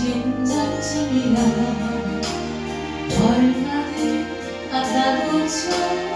심장쯤이야 얼마든 아까도 좋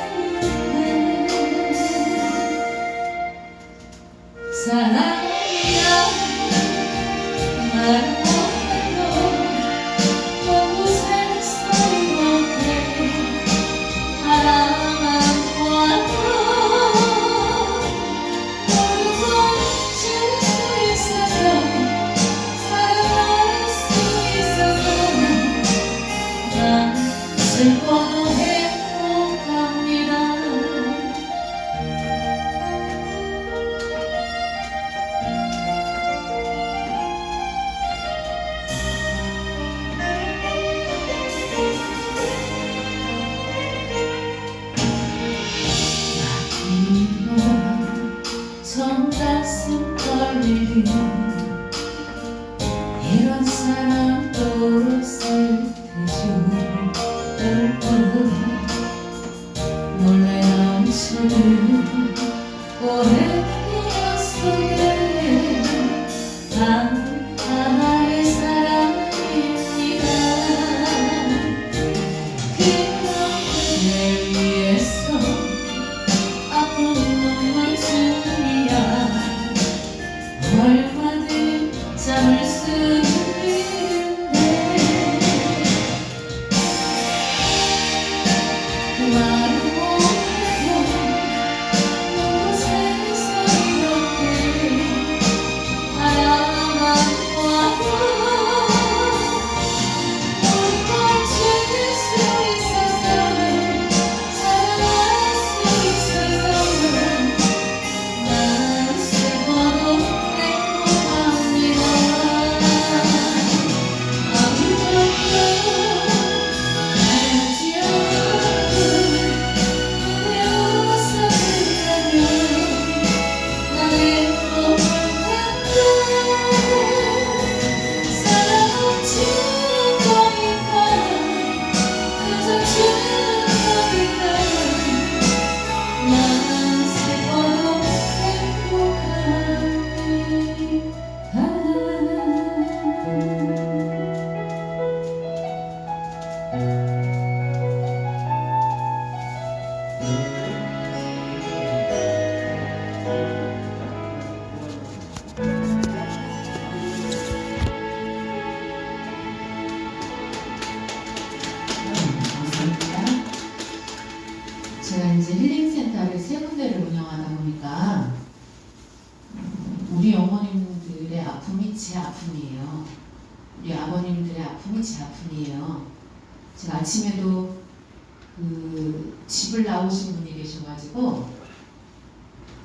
가지고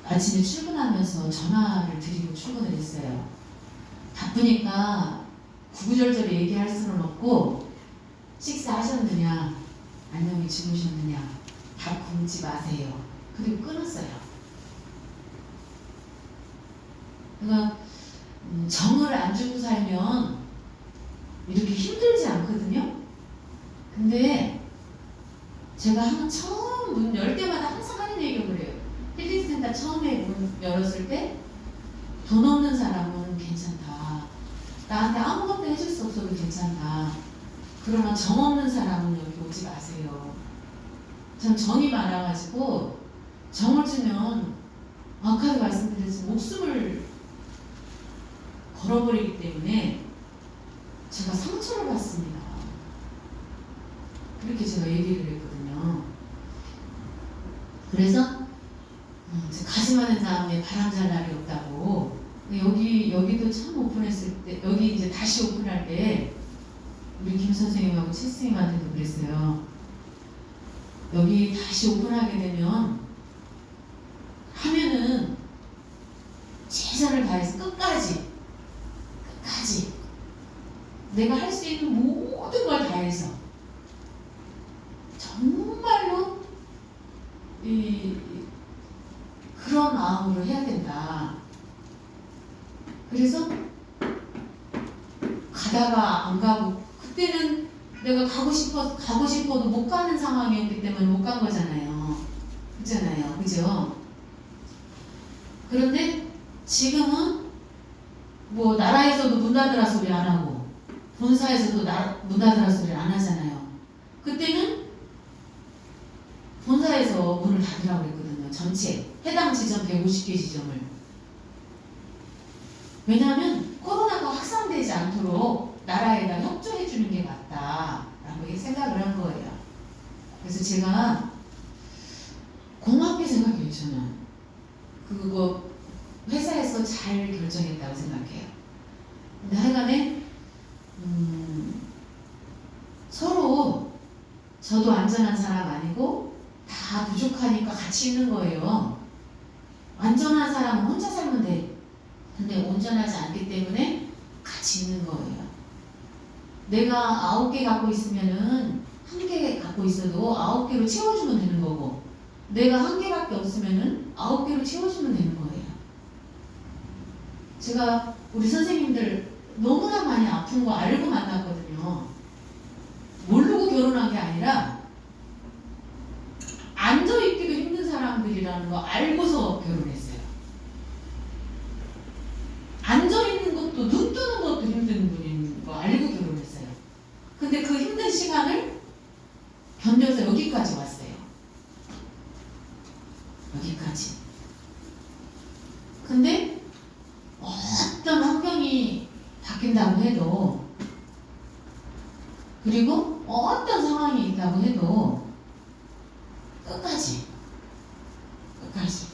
아침에 출근하면서 전화를 드리고 출근을 했어요. 바쁘니까 구구절절 얘기할 수는 없고 식사하셨느냐, 안녕히 주무셨느냐, 밥 굶지 마세요. 그리고 끊었어요. 그러니까 음, 정을 안 주고 살면 이렇게 힘들지 않거든요. 근데 제가 한 처음 문 열 때마다 항상. 힐링센터 처음에 문 열었을 때 돈 없는 사람은 괜찮다. 나한테 아무것도 해줄 수 없어도 괜찮다. 그러나 정 없는 사람은 여기 오지 마세요. 전 정이 많아가지고 정을 주면 아까도 말씀드렸지만 목숨을 걸어버리기 때문에 제가 상처를 받습니다. 그렇게 제가 얘기를 했거든요. 그래서 음, 가지마는 다음에 바람 잘 날이 없다고. 여기 여기도 참 오픈했을 때 여기 이제 다시 오픈할 때 우리 김 선생님하고 최 선생님한테도 그랬어요. 여기 다시 오픈하게 되면 하면은 최선을 다해서 끝까지. 끝까지. 내가 할 수 있는 모든 걸 다해서 정말로 이 그런 마음으로 해야 된다. 그래서 가다가 안 가고 그때는 내가 가고 싶어 가고 싶어도 못 가는 상황이었기 때문에 못 간 거잖아요. 그잖아요, 그죠? 그런데 지금은 뭐 나라에서도 문 닫으라 소리 안 하고 본사에서도 나, 문 닫으라 소리 안 하잖아요. 그때는 본사에서 문을 닫으라고 그랬거든요. 전체 해당 지점 150개 지점을. 왜냐하면 코로나가 확산되지 않도록 나라에다 협조해 주는 게 맞다라고 생각을 한 거예요. 그래서 제가 고맙게 생각해요, 저는. 그거 회사에서 잘 결정했다고 생각해요. 근데 하여간에 음, 서로 저도 안전한 사람 아니고 다 부족하니까 같이 있는 거예요. 안전한 사람은 혼자 살면 돼. 근데 온전하지 않기 때문에 같이 있는 거예요. 내가 아홉 개 갖고 있으면은 한 개 갖고 있어도 아홉 개로 채워주면 되는 거고 내가 한 개밖에 없으면은 아홉 개로 채워주면 되는 거예요. 제가 우리 선생님들 너무나 많이 아픈 거 알고 만났거든요. 모르고 결혼한 게 아니라 앉아 있기도 힘든 사람들이라는 거 알고서 결혼했어요. 앉아 있는 것도 눈 뜨는 것도 힘든 분인 거 알고 결혼했어요. 근데 그 힘든 시간을 견뎌서 여기까지 왔어요. 여기까지. 근데 어떤 환경이 바뀐다고 해도 그리고 어떤 상황이 있다고 해도 끝까지 끝까지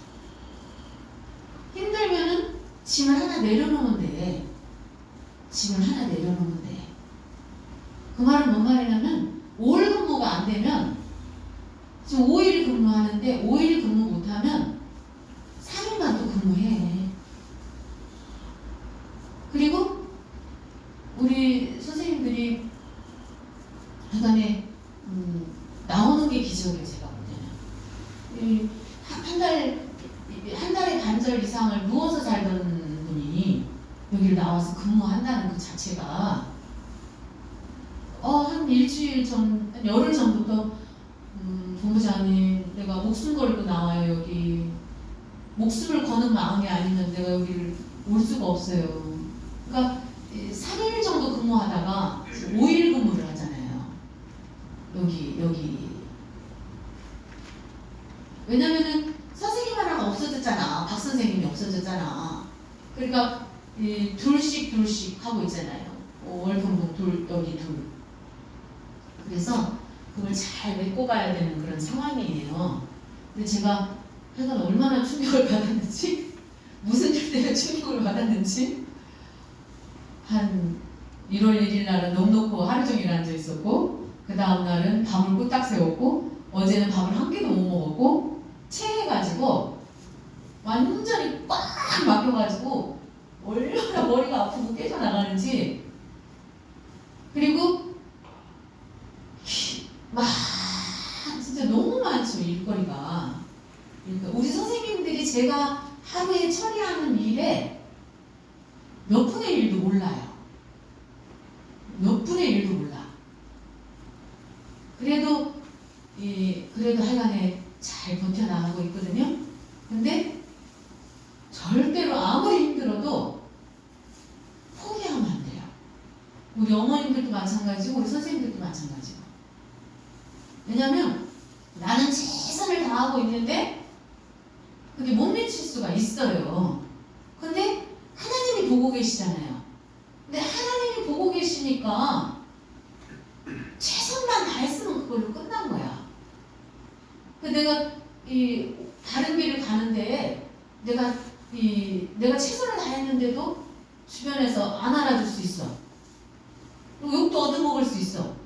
힘들면은 짐을 하나 내려놓으면 돼 짐을 하나 내려놓으면 돼그 말은 뭔 말이냐면 5일 근무가 안 되면 지금 5일 근무하는데 5일 근무 못하면 3일만 또 근무해 그리고 우리 선생님들이 하간에 음, 나오는 게 기적이에요 제가 볼 때는 한달 한 달에 반절 이상을 누워서 살던 분이 여기를 나와서 근무한다는 그 자체가 어 한 일주일 전, 한 열흘 전부터 음, 본부장님 내가 목숨 걸고 나와요 여기 목숨을 거는 마음이 아니면 내가 여기를 올 수가 없어요. 그러니까 3일 정도 근무하다가 5일 근무를 하잖아요. 여기 여기 왜냐면은 선생님 하나가 없어졌잖아. 박 선생님이 없어졌잖아. 그러니까 이 둘씩 둘씩 하고 있잖아요. 어, 월평동 둘 여기 둘. 그래서 그걸 잘 메꿔 가야 되는 그런 상황이에요. 근데 제가 하여간 얼마나 충격을 받았는지 무슨 일 때문에 충격을 받았는지 한 1월 1일 날은 넋 놓고 하루 종일 앉아 있었고 그 다음 날은 밤을 꾸딱 세웠고 어제는 밥을 한 끼도 못 먹었고 체해가지고 완전히 꽉 막혀가지고 얼마나 머리가 아프고 깨져나가는지 그리고 막 진짜 너무 많죠 일거리가 그러니까 우리 선생님들이 제가 하루에 처리하는 일에 몇 분의 일도 몰라요. 몇 분의 일도 몰라. 그래도 이 그래도 하여간에 잘 버텨나가고 있거든요. 근데 절대로 아무리 힘들어도 포기하면 안 돼요. 우리 어머님들도 마찬가지고 우리 선생님들도 마찬가지고. 왜냐면 나는 최선을 다하고 있는데 그게 못 미칠 수가 있어요. 근데 하나님이 보고 계시잖아요. 근데 하나님이 보고 계시니까 최선만 다했으면 그걸로 끝난 거야. 그 내가 이 다른 길을 가는데 내가 이 내가 최선을 다했는데도 주변에서 안 알아줄 수 있어. 욕도 얻어먹을 수 있어.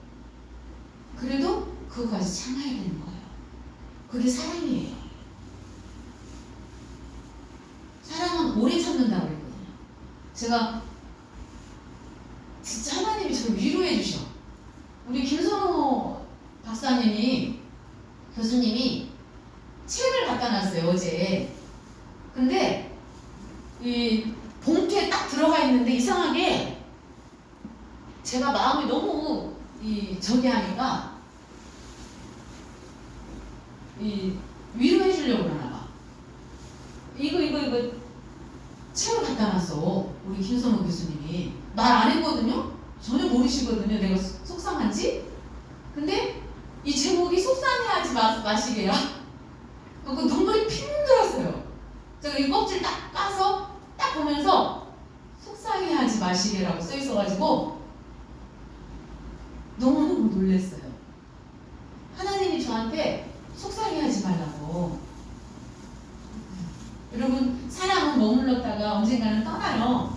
그래도 그거 까지 참아야 되는 거예요. 그게 사랑이에요. 사랑은 오래 참는다고 그랬거든요. 제가 진짜 하나님이 저를 위로해 주셔. 우리 김선호 박사님이 교수님이 책을 갖다 놨어요 어제. 근데 이 봉투에 딱 들어가 있는데 이상하게 제가 마음이 너무 이 저기 하니까 이 위로해 주려고 그러나 봐. 이거 이거 이거 책을 갖다 놨어 우리 김선호 교수님이 말 안 했거든요. 전혀 모르시거든요. 내가 속- 속상한지. 근데 이 제목이 속상해하지 마, 마시게야. 그 눈물이 핑 들었어요. 껍질 딱 까서 딱 보면서 속상해하지 마시게라고 써 있어가지고 너무너무 놀랐어요. 하나님이 저한테 속상해하지 말라고. 여러분 사랑은 머물렀다가 언젠가는 떠나요.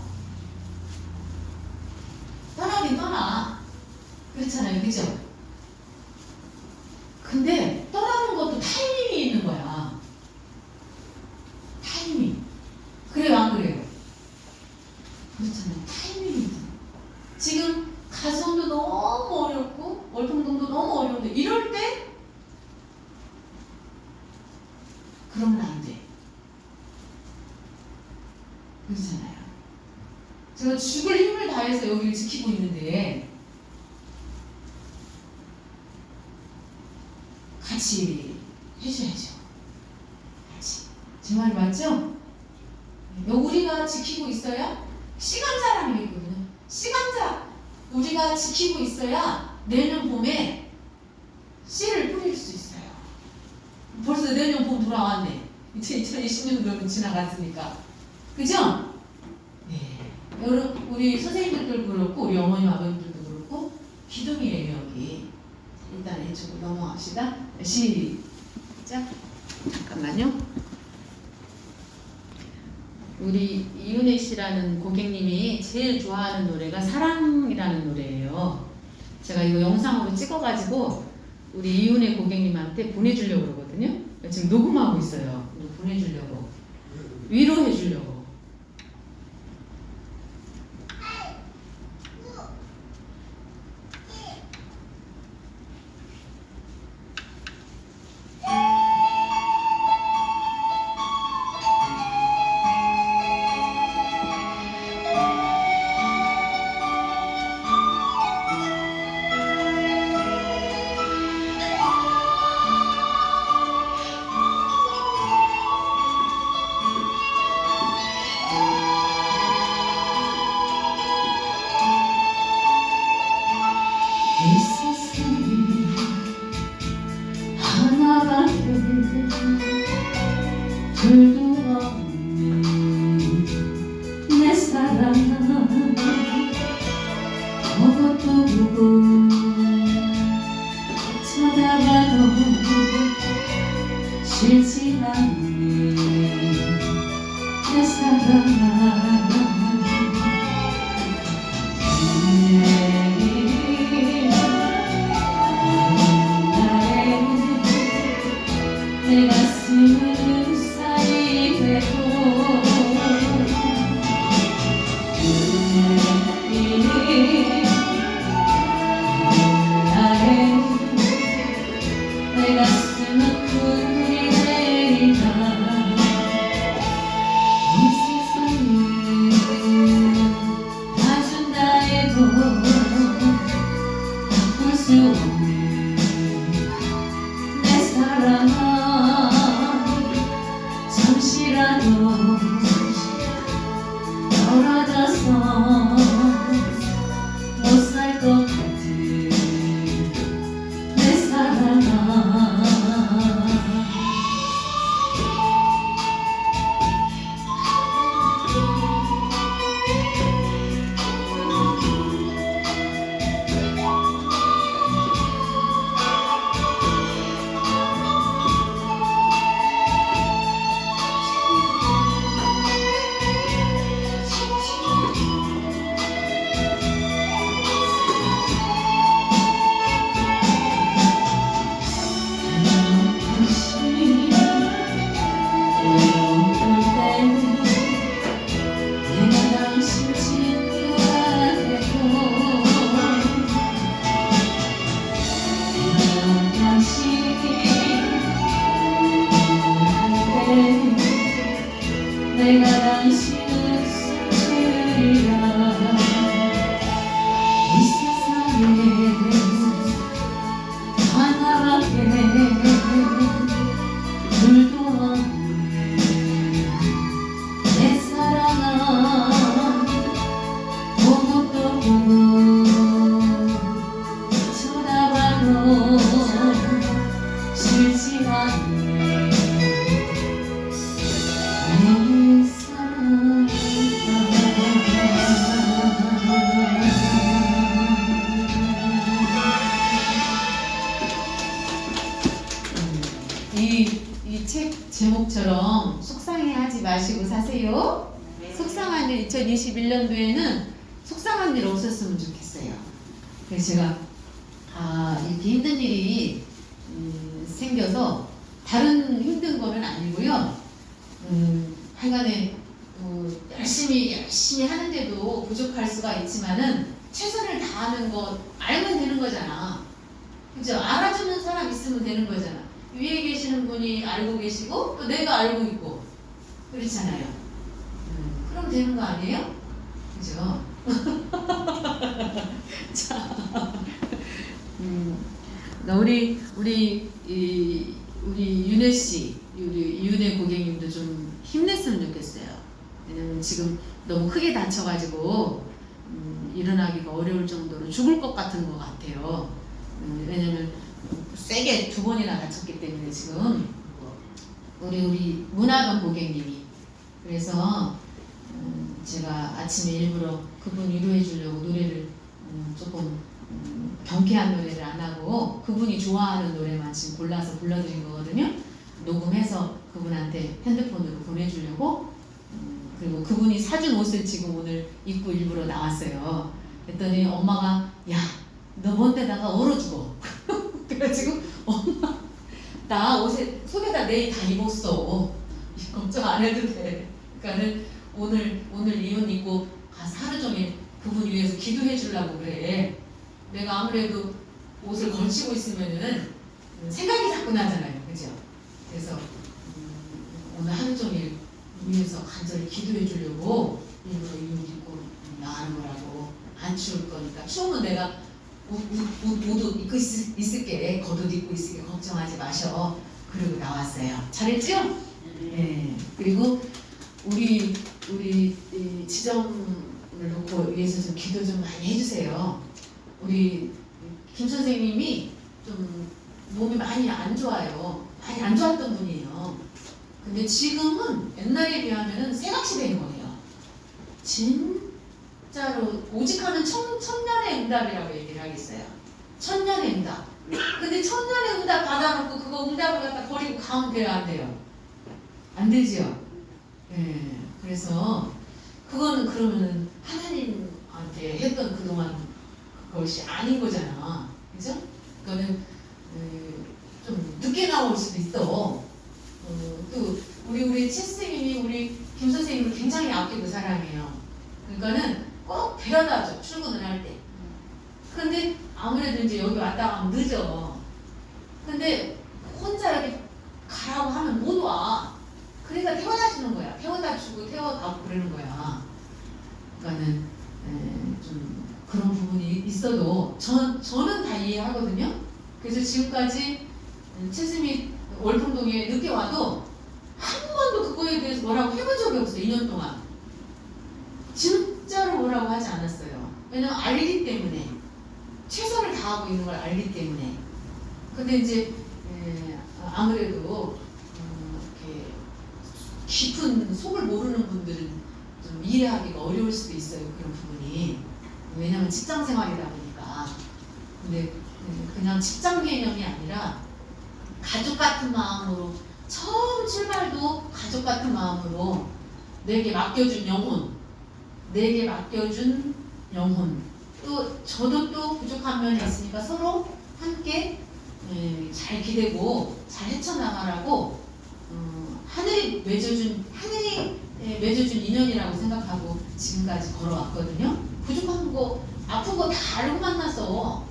떠나긴 떠나. 그렇잖아요, 그죠? 근데 떠나는 것도 타이밍이 있는 거야. 타이밍. 그래요, 안 그래요? 그렇잖아요, 타이밍이 있는 거야. 지금 가정도 너무 어렵고 월평동도 너무 어려운데 이럴 때 그러면 안 돼. 그렇잖아요. 제가 죽을 힘을 다해서 여기를 지키고 있는데 같이 해줘야죠. 같이. 제 말이 맞죠? 우리가 지키고 있어야 시간자라는 게 있거든요. 시간자 우리가 지키고 있어야 내년 봄에 씨를 뿌릴 수 있어요. 벌써 내년 봄 돌아왔네. 이제 2020년도 지나갔으니까. 그죠? 우리 선생님들도 그렇고 우리 어머님 아버님들도 그렇고 기둥이에요 여기. 일단 이쪽으로 넘어갑시다. 시작. 잠깐만요. 우리 이윤혜 씨라는 고객님이 제일 좋아하는 노래가 사랑이라는 노래예요. 제가 이거 영상으로 찍어가지고 우리 이윤혜 고객님한테 보내주려고 그러거든요. 지금 녹음하고 있어요. 보내주려고. 위로해 주려고. 음, 하여간에 어, 열심히 열심히 하는데도 부족할 수가 있지만은 최선을 다하는 거 알면 되는 거잖아. 그죠? 알아주는 사람 있으면 되는 거잖아. 위에 계시는 분이 알고 계시고 또 내가 알고 있고 그렇잖아요. 음, 그럼 되는 거 아니에요? 그죠? 자, 음, 나 우리 우리 이, 우리 윤혜 씨, 우리 윤혜 고객님도 좀 힘냈으면 좋겠어요. 왜냐면 지금 너무 크게 다쳐가지고 음, 일어나기가 어려울 정도로 죽을 것 같은 것 같아요. 음, 왜냐면 세게 두 번이나 다쳤기 때문에 지금 우리 우리 문화관 고객님이 그래서 음, 제가 아침에 일부러 그분 위로해 주려고 노래를 음, 조금 음, 경쾌한 노래를 안 하고 그분이 좋아하는 노래만 지금 골라서 불러드린 거거든요. 녹음해서 그분한테 핸드폰으로 보내주려고 음, 그리고 그분이 사준 옷을 지금 오늘 입고 일부러 나왔어요. 그랬더니 엄마가 야 너 뭔데다가 얼어 죽어. 그래가지고 엄마 나 옷에 속에다 내일 다 입었어. 걱정 안 해도 돼. 그러니까는 오늘 오늘 이 옷 입고 가서 하루 종일 그분 위해서 기도해 주려고 그래. 내가 아무래도 옷을 걸치고 있으면은 생각이 자꾸 나잖아요. 그죠? 그래서 음, 오늘 하루 종일 위해서 간절히 기도해 주려고 일부러 이옷 입고 나가는 거라고 안 추울 거니까 추우면 내가 옷, 옷, 옷, 옷 입고 있, 있을게. 겉옷 입고 있을게. 걱정하지 마셔. 그리고 나왔어요. 잘했죠? 네 그리고 우리 우리 이 지정을 놓고 위해서 좀 기도 좀 많이 해주세요. 우리 김 선생님이 좀 몸이 많이 안 좋아요 많이 안 좋았던 분이에요 근데 지금은 옛날에 새같이 된 거예요 진짜로 오직하면 천, 천년의 응답이라고 얘기를 하겠어요. 천년의 응답. 근데 천년의 응답 받아놓고 그거 응답을 갖다 버리고 가면 돼요, 안 돼요? 안 되지요? 예. 그래서 그거는 그러면은 하나님한테 했던 그동안 그것이 아닌 거잖아. 그죠? 그거는 음, 좀 늦게 나올 수도 있어. 어, 또 우리 우리 최 선생님이 우리 김 선생님을 굉장히 아끼는 사람이에요. 그러니까는 꼭 데려다줘 출근을 할 때. 근데 아무래도 이제 여기 왔다 가면 늦어. 근데 혼자 이렇게 가라고 하면 못 와. 그러니까 태워다 주는 거야. 태워다 주고 태워가고 그러는 거야. 그러니까는 에, 좀 그런 부분이 있어도 저, 저는 다 이해하거든요. 그래서 지금까지 최수미 월풍동에 늦게 와도 한 번도 그거에 대해서 뭐라고 해본 적이 없어요. 2년 동안. 진짜로 뭐라고 하지 않았어요. 왜냐면 알기 때문에 최선을 다하고 있는 걸 알기 때문에. 근데 이제 에, 아무래도 음, 이렇게 깊은 속을 모르는 분들은 좀 이해하기가 어려울 수도 있어요. 그런 부분이. 왜냐면 직장 생활이다 보니까. 근데 음, 그냥 직장 개념이 아니라 가족 같은 마음으로 처음 출발도 가족 같은 마음으로 내게 맡겨준 영혼 내게 맡겨준 영혼. 또 저도 또 부족한 면이 있으니까 서로 함께 예, 잘 기대고 잘 헤쳐나가라고 어, 하늘이 맺어준 하늘이 예, 맺어준 인연이라고 생각하고 지금까지 걸어왔거든요. 부족한 거 아픈 거 다 알고 만났어.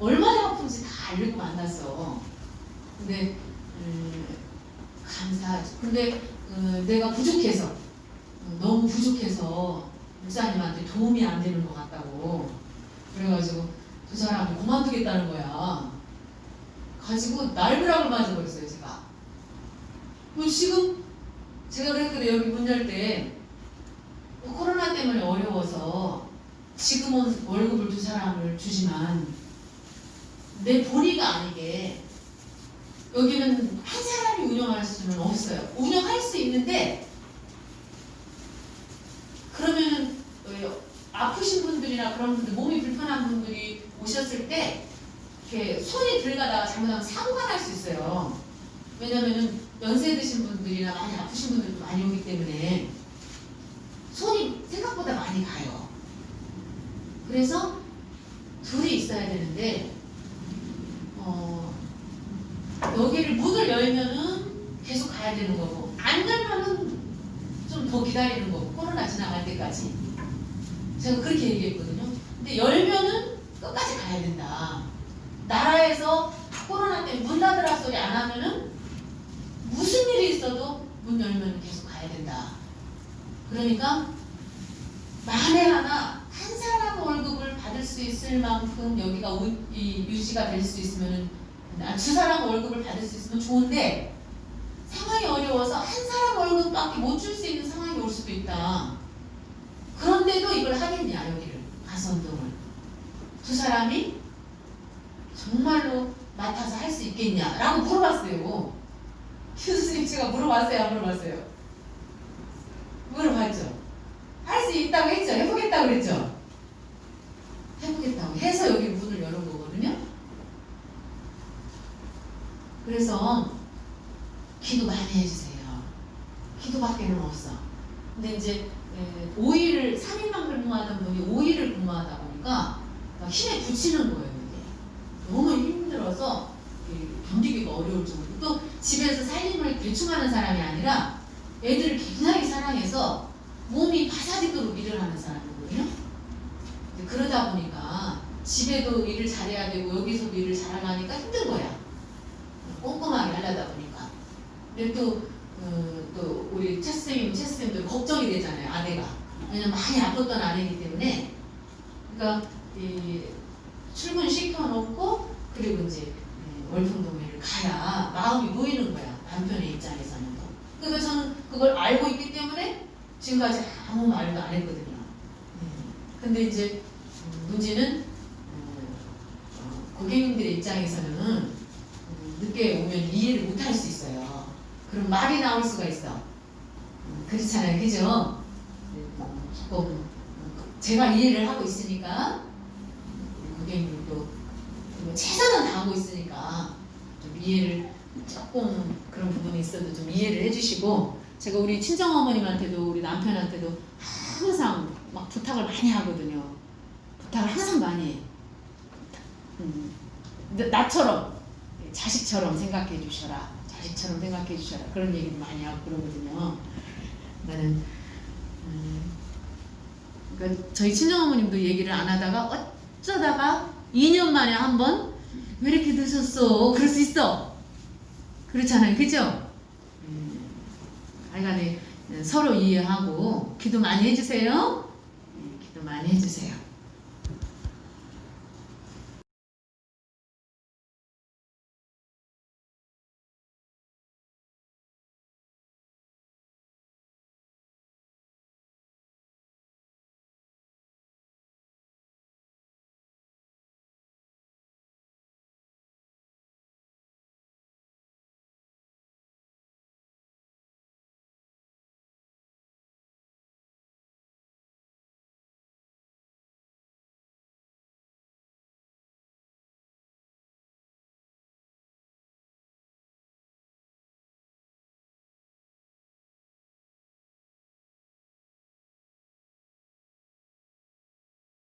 얼마나 아픈지 다 알고 만났어. 근데 음, 감사하지. 근데 어, 내가 부족해서 어, 너무 부족해서 목사님한테 도움이 안 되는 것 같다고. 그래가지고 두 사람이 그만두겠다는 거야. 가지고 날벼락을 맞아버렸어요 제가. 뭐 지금 제가 그랬거든요 여기 문 열 때. 코로나 때문에 어려워서 지금은 월급을 두 사람을 주지만 내 본의가 아니게 여기는 한 사람이 운영할 수는 없어요 운영할 수 있는데 그러면은 어, 아프신 분들이나 그런 분들 몸이 불편한 분들이 오셨을 때 이렇게 손이 들어가다가 잘못하면 사고가 날 수 있어요. 왜냐면은 연세 드신 분들이나 많이 아프신 분들도 많이 오기 때문에 손이 생각보다 많이 가요. 그래서 둘이 있어야 되는데 어, 여기를 문을 열면은 계속 가야 되는 거고 안 열면은 좀 더 기다리는 거고 코로나 지나갈 때까지 제가 그렇게 얘기했거든요. 근데 열면은 끝까지 가야 된다. 나라에서 코로나 때문에 문 닫으라 소리 안 하면은 무슨 일이 있어도 문 열면 계속 가야 된다. 그러니까 만에 하나 한 사람 월급을 받을 수 있을 만큼 여기가 유지가 될 수 있으면 두 사람 월급을 받을 수 있으면 좋은데 상황이 어려워서 한 사람 월급밖에 못 줄 수 있는 상황이 올 수도 있다. 그런데도 이걸 하겠냐 여기를 가선동을 두 사람이 정말로 맡아서 할 수 있겠냐라고 물어봤어요. 교수님 제가 물어봤어요, 안 물어봤어요? 물어봤죠. 할 수 있다고 했죠. 해보겠다고 그랬죠. 해보겠다고 해서 여기 문을 열은 거거든요. 그래서 기도 많이 해주세요. 기도밖에는 없어. 근데 이제 5일을 3일만 근무하던 분이 5일을 근무하다 보니까 막 힘에 부치는 거예요. 이게. 너무 힘들어서 이 견디기가 어려울 정도로 또 집에서 살림을 대충 하는 사람이 아니라 애들을 굉장히 사랑해서 몸이 바사지도록 일을 하는 사람이거든요. 그러다 보니까 집에도 일을 잘해야 되고 여기서도 일을 잘하려니까 힘든 거야. 꼼꼼하게 하려다 보니까. 근데 또, 어, 또 우리 채쌤, 채쌤도 걱정이 되잖아요. 아내가. 왜냐면 많이 아팠던 아내이기 때문에. 그러니까 이 출근 시켜놓고 그리고 이제 예, 월풍동회를 가야 마음이 놓이는 거야. 남편의 입장에서는. 또. 그러니까 저는 그걸 알고 있기 때문에 지금까지 아무 말도 안 했거든요. 예. 근데 이제 음, 문제는 어, 어, 고객님들의 입장에서는 음, 늦게 오면 이해를 못 할 수 있어요. 그럼 말이 나올 수가 있어. 음, 그렇잖아요. 그죠? 네, 뭐, 제가 이해를 하고 있으니까 고객님도 뭐 최선을 다하고 있으니까 좀 이해를 조금 그런 부분이 있어도 좀 이해를 해주시고 제가 우리 친정 어머님한테도 우리 남편한테도 항상 막 부탁을 많이 하거든요. 부탁을 항상 많이 해. 음, 나- 나처럼 자식처럼 생각해 주셔라. 자식처럼 생각해 주셔라. 그런 얘기도 많이 하고 그러거든요. 나는 음, 그러니까 저희 친정 어머님도 얘기를 안 하다가 어쩌다가 2년 만에 한 번 왜 이렇게 드셨어? 그럴 수 있어. 그렇잖아요. 그죠? 음, 하여간에 서로 이해하고 기도 많이 해주세요. 네, 기도 많이 해주세요.